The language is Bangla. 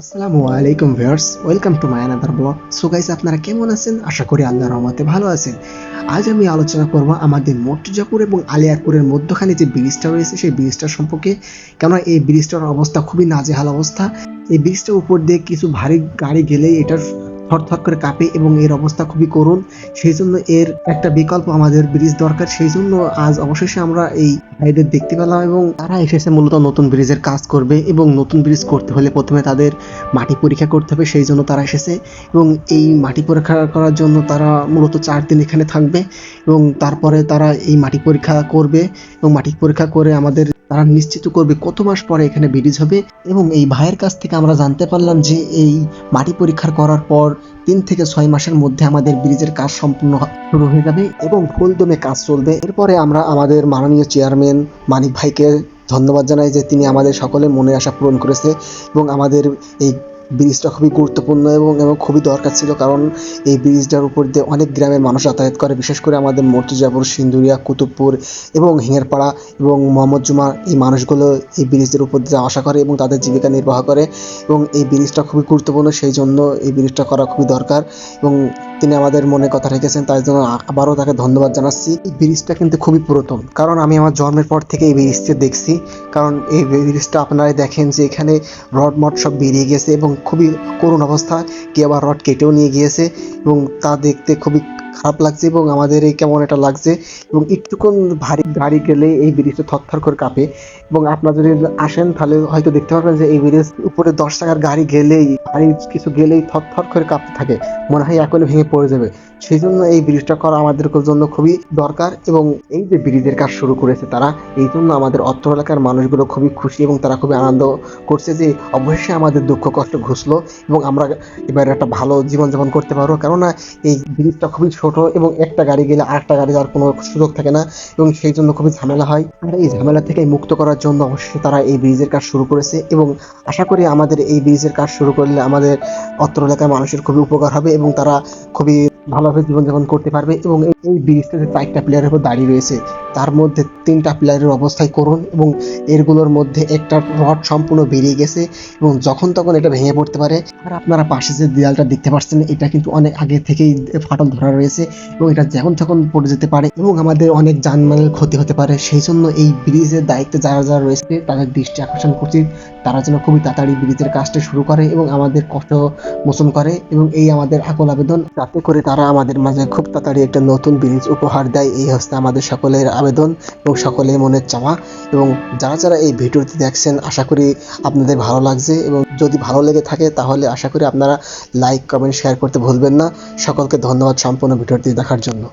আসসালামু আলাইকুম viewers, welcome to my another blog so guys আপনারা কেমন আছেন? আশা করি আল্লাহর রহমতে ভালো আছেন। আজ আমি আলোচনা করব আমাদের মর্তুজাপুর এবং আলিয়ারপুরের মধ্যখানে যে ব্রিজটা রয়েছে, সেই ব্রিজটা সম্পর্কে। কেননা এই ব্রিজটার অবস্থা খুবই নাজেহাল অবস্থা। এই ব্রিজটার উপর দিয়ে কিছু ভারী গাড়ি গেলেই এটার থরথর করে কাঁপে এবং এর অবস্থা খুবই করুণ। সেই জন্য এর একটা বিকল্প আমাদের ব্রিজ দরকার। সেই জন্য আজ অবশেষে আমরা এই ভাইদের দেখতে পেলাম এবং তারা এসেছে মূলত নতুন ব্রিজের কাজ করবে এবং নতুন ব্রিজ করতে হলে প্রথমে তাদের মাটি পরীক্ষা করতে হবে, সেই জন্য তারা এসেছে এবং এই মাটি পরীক্ষা করার জন্য তারা মূলত চার দিন এখানে থাকবে এবং তারপরে তারা এই মাটি পরীক্ষা করবে এবং মাটি পরীক্ষা করে আমাদের তারা নিশ্চিত করবে কত মাস পরে এখানে ব্রিজ হবে এবং এই ভাইয়ের কাছ থেকে আমরা জানতে পারলাম যে এই মাটি পরীক্ষা করার পর তিন থেকে ছয় মাসের মধ্যে আমাদের ব্রিজের কাজ সম্পূর্ণ শুরু হয়ে যাবে এবং ফুলদমে কাজ চলবে। এরপরে আমরা আমাদের মাননীয় চেয়ারম্যান মানিক ভাইকে ধন্যবাদ জানাই যে তিনি আমাদের সকলের মনে আশা পূরণ করেছে এবং আমাদের এই ব্রিজটা খুবই গুরুত্বপূর্ণ এবং এবং খুবই দরকার ছিল কারণ এই ব্রিজটার উপর দিয়ে অনেক গ্রামের মানুষ যাতায়াত করে, বিশেষ করে আমাদের মর্তুজাপুর, সিন্দুরিয়া, কুতুবপুর এবং হিঙেরপাড়া এবং মোহাম্মদ জুমা, এই মানুষগুলো এই ব্রিজের উপর দিয়ে আশা করে এবং তাদের জীবিকা নির্বাহ করে এবং এই ব্রিজটা খুবই গুরুত্বপূর্ণ, সেই জন্য এই ব্রিজটা করা খুবই দরকার এবং তিনি আমাদের মনে কথা রেখেছেন, তাই জন্য আবারও তাকে ধন্যবাদ জানাচ্ছি। এই ব্রিজটা কিন্তু খুবই পুরাতন, কারণ আমি আমার জন্মের পর থেকে এই ব্রিজটা দেখছি। কারণ এই ব্রিজটা আপনারাই দেখেন যে এখানে রড মড সব বেরিয়ে গেছে এবং খুবই করুণ অবস্থা, কেউ আবার রড কেটেও নিয়ে গিয়েছে এবং তা দেখতে খুবই খারাপ লাগছে এবং আমাদের এই কেমন একটা লাগছে এবং একটুকুন ভারী গাড়ি গেলে এই ব্রিজটা থরথর করে কাঁপে। এবং আপনারা যদি আসেন তাহলে হয়তো দেখতে পারবেন যে এই ব্রিজ উপরে দশ টাকার গাড়ি গেলেই ভারী কিছু গেলেই থরথর করে কাঁপতে থাকে। মনে হয় এখনই ভেঙে পড়ে যাবে। সেই জন্য এই ব্রিজটা করা আমাদের জন্য খুবই দরকার এবং এই যে ব্রিজের কাজ শুরু করেছে তারা, এই জন্য আমাদের অত্র এলাকার মানুষগুলো খুবই খুশি এবং তারা খুবই আনন্দ করছে যে অবশ্যই আমাদের দুঃখ কষ্ট ঘুষলো এবং আমরা এবার একটা ভালো জীবনযাপন করতে পারব। কেননা এই ব্রিজটা খুবই ছোট এবং একটা গাড়ি গেলে আরেকটা গাড়ি যাওয়ার কোনো সুযোগ থাকে না এবং সেই জন্য খুবই ঝামেলা হয়। আর এই ঝামেলা থেকে মুক্ত করার জন্য অবশ্যই তারা এই ব্রিজের কাজ শুরু করেছে এবং আশা করি আমাদের এই ব্রিজের কাজ শুরু করলে আমাদের অত্র এলাকার মানুষের খুবই উপকার হবে এবং তারা খুবই ভালোভাবে জীবনযাপন করতে পারবে এবং এই- ব্রিজটা যে চারটা প্লেয়ারের উপর দাঁড়িয়ে রয়েছে। তার মধ্যে তিনটা প্লেয়ারের অবস্থায় করুন এবং এরগুলোর মধ্যে একটা রড সম্পূর্ণ বেরিয়ে গেছে এবং যখন তখন এটা ভেঙে পড়তে পারে। আর আপনারা পাশে যে দেয়ালটা দেখতে পাচ্ছেন, এটা কিন্তু অনেক আগে থেকেই ফাটল ধরা রয়েছে এবং এটা যখন তখন পড়ে যেতে পারে এবং আমাদের অনেক যানমালের ক্ষতি হতে পারে। সেই জন্য এই ব্রিজের দায়িত্বে যারা যারা রয়েছে, তাদের দৃষ্টি আকর্ষণ করছি। তারা যেন খুবই তাড়াতাড়ি ব্রিজের কাজটা শুরু করে এবং আমাদের কষ্ট মোচন করে এবং এই আমাদের আকল আবেদন যাতে করে তারা আমাদের মাঝে খুব তাড়াতাড়ি একটা নতুন ব্রিজ উপহার দেয়। এই হচ্ছে আমাদের সকলের আবেদন এবং সকলের মনের চাওয়া। এবং যারা যারা এই ভিডিওটি দেখছেন, আশা করি আপনাদের ভালো লাগছে এবং যদি ভালো লেগে থাকে তাহলে আশা করি আপনারা লাইক, কমেন্ট, শেয়ার করতে ভুলবেন না। সকলকে ধন্যবাদ সম্পূর্ণ ভিডিওটি দেখার জন্য।